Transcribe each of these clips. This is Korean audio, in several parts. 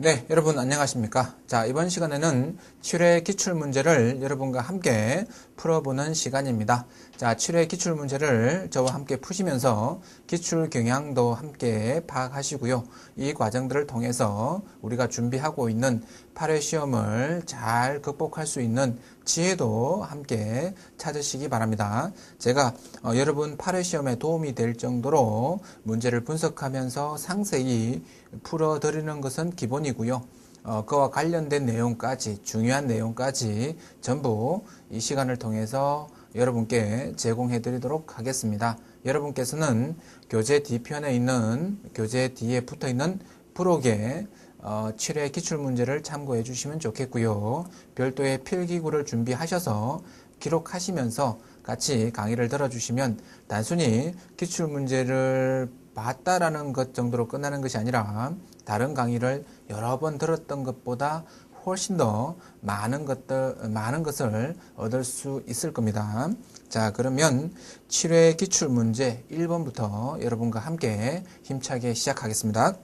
네, 여러분 안녕하십니까? 자, 이번 시간에는 7회 기출 문제를 여러분과 함께 풀어보는 시간입니다. 자, 7회 기출 문제를 저와 함께 푸시면서 기출 경향도 함께 파악하시고요. 이 과정들을 통해서 우리가 준비하고 있는 8회 시험을 잘 극복할 수 있는 지혜도 함께 찾으시기 바랍니다. 제가 어, 여러분 8회 시험에 도움이 될 정도로 문제를 분석하면서 상세히 풀어드리는 것은 기본이고요. 어, 그와 관련된 내용까지, 중요한 내용까지 전부 이 시간을 통해서 여러분께 제공해 드리도록 하겠습니다. 여러분께서는 교재 뒤편에 있는, 교재 뒤에 붙어 있는 프로게 어, 7회 기출문제를 참고해 주시면 좋겠고요. 별도의 필기구를 준비하셔서 기록하시면서 같이 강의를 들어주시면 단순히 기출문제를 봤다라는 것 정도로 끝나는 것이 아니라 다른 강의를 여러 번 들었던 것보다 훨씬 더 많은 것들, 많은 것을 얻을 수 있을 겁니다. 자, 그러면 7회 기출 문제 1번부터 여러분과 함께 힘차게 시작하겠습니다.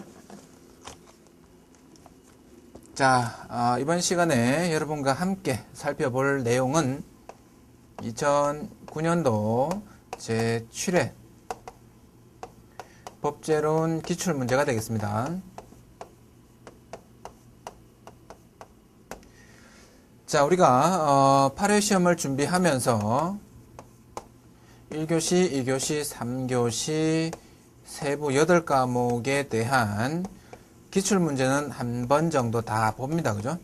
자, 어, 이번 시간에 여러분과 함께 살펴볼 내용은 2009년도 제7회 법제론 기출 문제가 되겠습니다. 자, 우리가 어, 8회 시험을 준비하면서 1교시, 2교시, 3교시 세부 8과목에 대한 기출 문제는 한 번 정도 다 봅니다. 그죠?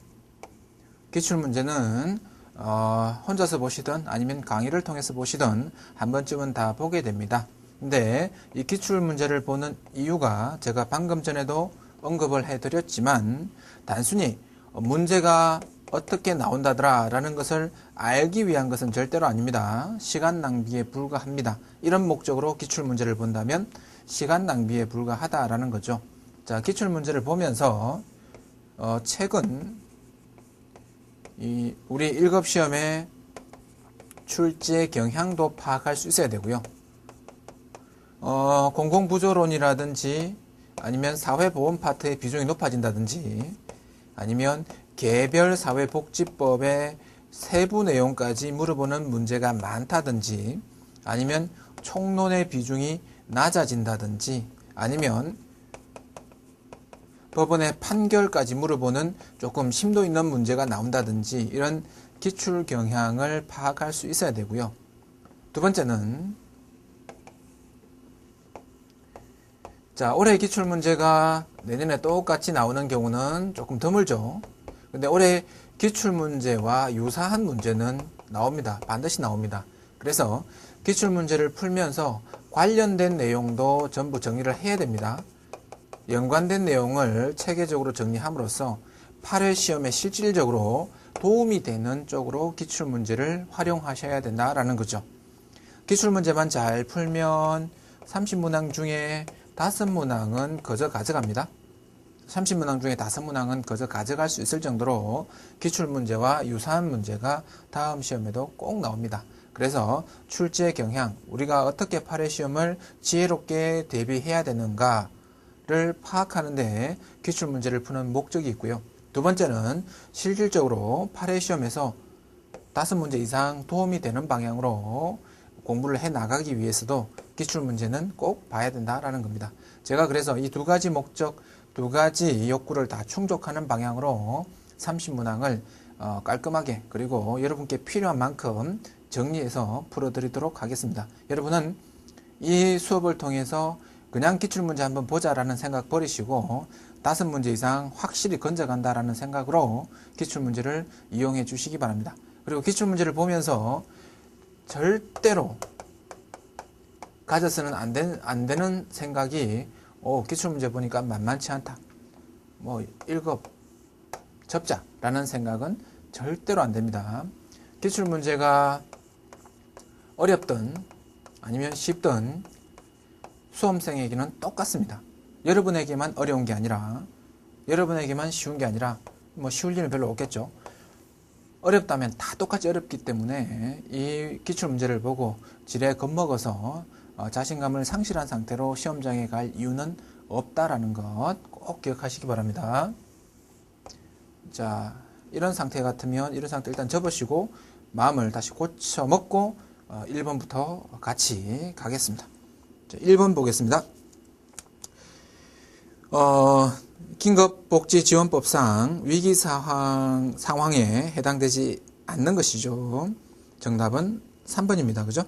기출 문제는 어, 혼자서 보시든 아니면 강의를 통해서 보시든 한 번쯤은 다 보게 됩니다. 근데 이 기출 문제를 보는 이유가 제가 방금 전에도 언급을 해드렸지만 단순히 문제가 어떻게 나온다더라 라는 것을 알기 위한 것은 절대로 아닙니다. 시간 낭비에 불과합니다. 이런 목적으로 기출 문제를 본다면 시간 낭비에 불과하다라는 거죠. 자, 기출 문제를 보면서 어, 최근 이 우리 1급 시험에 출제 경향도 파악할 수 있어야 되고요. 어, 공공부조론이라든지 아니면 사회보험 파트의 비중이 높아진다든지 아니면 개별 사회복지법의 세부 내용까지 물어보는 문제가 많다든지 아니면 총론의 비중이 낮아진다든지 아니면 법원의 판결까지 물어보는 조금 심도 있는 문제가 나온다든지 이런 기출 경향을 파악할 수 있어야 되고요. 두 번째는 자, 올해 기출 문제가 내년에 똑같이 나오는 경우는 조금 드물죠. 근데 올해 기출 문제와 유사한 문제는 나옵니다. 반드시 나옵니다. 그래서 기출 문제를 풀면서 관련된 내용도 전부 정리를 해야 됩니다. 연관된 내용을 체계적으로 정리함으로써 8회 시험에 실질적으로 도움이 되는 쪽으로 기출 문제를 활용하셔야 된다라는 거죠. 기출 문제만 잘 풀면 30문항 중에 5문항은 거저 가져갑니다. 30문항 중에 5문항은 거저 가져갈 수 있을 정도로 기출 문제와 유사한 문제가 다음 시험에도 꼭 나옵니다. 그래서 출제 경향, 우리가 어떻게 8회 시험을 지혜롭게 대비해야 되는가 를 파악하는 데 기출 문제를 푸는 목적이 있고요. 두 번째는 실질적으로 8회 시험에서 5문제 이상 도움이 되는 방향으로 공부를 해 나가기 위해서도 기출 문제는 꼭 봐야 된다라는 겁니다. 제가 그래서 이 두 가지 목적, 두 가지 욕구를 다 충족하는 방향으로 30문항을 어, 깔끔하게 그리고 여러분께 필요한 만큼 정리해서 풀어드리도록 하겠습니다. 여러분은 이 수업을 통해서 그냥 기출문제 한번 보자라는 생각 버리시고 다섯 문제 이상 확실히 건져간다라는 생각으로 기출문제를 이용해 주시기 바랍니다. 그리고 기출문제를 보면서 절대로 가져서는 안, 되, 안 되는 생각이 오, 기출문제 보니까 만만치 않다. 뭐 1급 접자 라는 생각은 절대로 안 됩니다. 기출문제가 어렵든 아니면 쉽든 수험생에게는 똑같습니다. 여러분에게만 어려운 게 아니라 여러분에게만 쉬운 게 아니라 뭐 쉬울 일은 별로 없겠죠. 어렵다면 다 똑같이 어렵기 때문에 이 기출 문제를 보고 지레 겁먹어서 어, 자신감을 상실한 상태로 시험장에 갈 이유는 없다라는 것 꼭 기억하시기 바랍니다. 자, 이런 상태 같으면 이런 상태 일단 접으시고 마음을 다시 고쳐 먹고 어, 1번부터 같이 가겠습니다. 자, 1번 보겠습니다. 어, 긴급복지지원법상 위기 상황, 상황에 해당되지 않는 것이죠. 정답은 3번입니다. 그죠?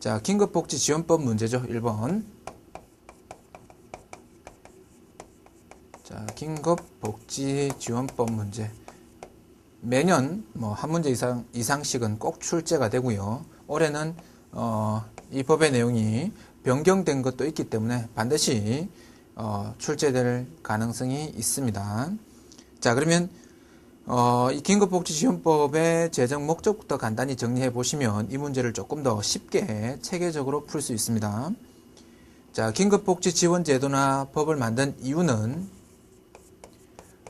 자, 긴급복지지원법 문제죠. 1번. 자, 긴급복지지원법 문제. 매년 뭐 한 문제 이상 이상씩은 꼭 출제가 되고요. 올해는 어, 이 법의 내용이 변경된 것도 있기 때문에 반드시 어, 출제될 가능성이 있습니다. 자, 그러면 어, 이 긴급복지지원법의 제정 목적부터 간단히 정리해 보시면 이 문제를 조금 더 쉽게 체계적으로 풀 수 있습니다. 자, 긴급복지지원제도나 법을 만든 이유는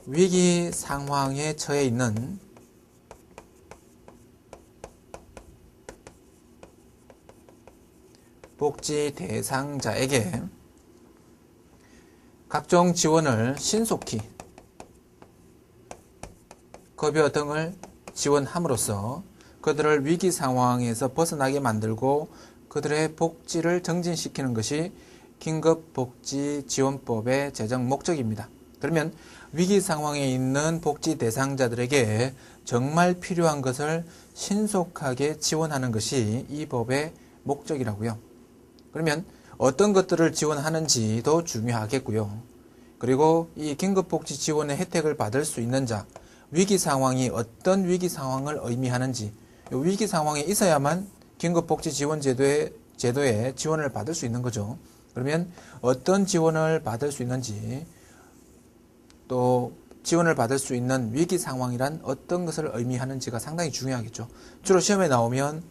위기 상황에 처해 있는 복지 대상자에게 각종 지원을 신속히 급여 등을 지원함으로써 그들을 위기 상황에서 벗어나게 만들고 그들의 복지를 정진시키는 것이 긴급복지지원법의 제정 목적입니다. 그러면 위기 상황에 있는 복지 대상자들에게 정말 필요한 것을 신속하게 지원하는 것이 이 법의 목적이라고요. 그러면 어떤 것들을 지원하는지도 중요하겠고요. 그리고 이 긴급복지 지원의 혜택을 받을 수 있는 자, 위기 상황이 어떤 위기 상황을 의미하는지, 위기 상황에 있어야만 긴급복지 지원 제도에, 제도에 지원을 받을 수 있는 거죠. 그러면 어떤 지원을 받을 수 있는지, 또 지원을 받을 수 있는 위기 상황이란 어떤 것을 의미하는지가 상당히 중요하겠죠. 주로 시험에 나오면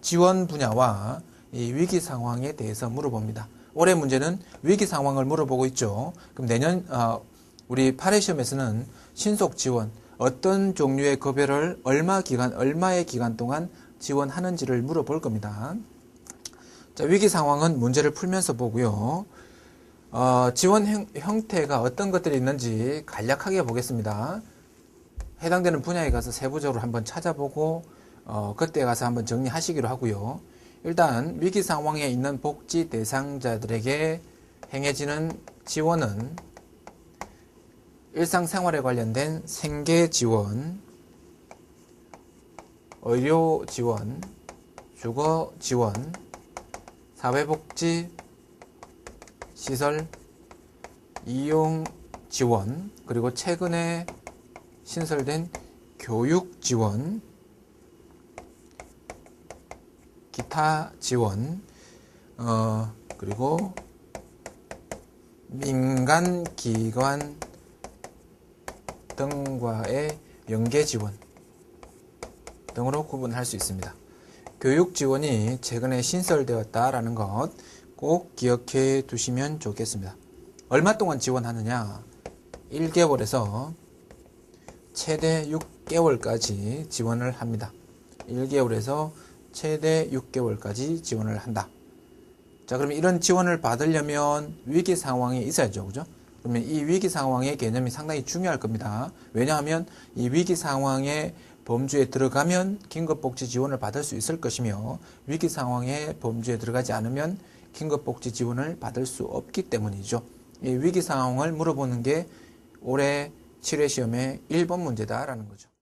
지원 분야와 이 위기 상황에 대해서 물어봅니다. 올해 문제는 위기 상황을 물어보고 있죠. 그럼 내년 어, 우리 8회 시험에서는 신속 지원 어떤 종류의 급여를 얼마 기간 얼마의 기간 동안 지원하는지를 물어볼 겁니다. 자, 위기 상황은 문제를 풀면서 보고요. 어, 지원 형, 형태가 어떤 것들이 있는지 간략하게 보겠습니다. 해당되는 분야에 가서 세부적으로 한번 찾아보고 어, 그때 가서 한번 정리하시기로 하고요. 일단 위기 상황에 있는 복지 대상자들에게 행해지는 지원은 일상생활에 관련된 생계 지원, 의료 지원, 주거 지원, 사회복지 시설 이용 지원, 그리고 최근에 신설된 교육 지원, 기타 지원, 어, 그리고 민간 기관 등과의 연계 지원 등으로 구분할 수 있습니다. 교육 지원이 최근에 신설되었다라는 것 꼭 기억해 두시면 좋겠습니다. 얼마 동안 지원하느냐? 1개월에서 최대 6개월까지 지원을 합니다. 1개월에서 최대 6개월까지 지원을 한다. 자, 그러면 이런 지원을 받으려면 위기 상황에 있어야죠. 그죠? 그러면 이 위기 상황의 개념이 상당히 중요할 겁니다. 왜냐하면 이 위기 상황의 범주에 들어가면 긴급복지 지원을 받을 수 있을 것이며 위기 상황의 범주에 들어가지 않으면 긴급복지 지원을 받을 수 없기 때문이죠. 이 위기 상황을 물어보는 게 올해 7회 시험의 1번 문제다라는 거죠.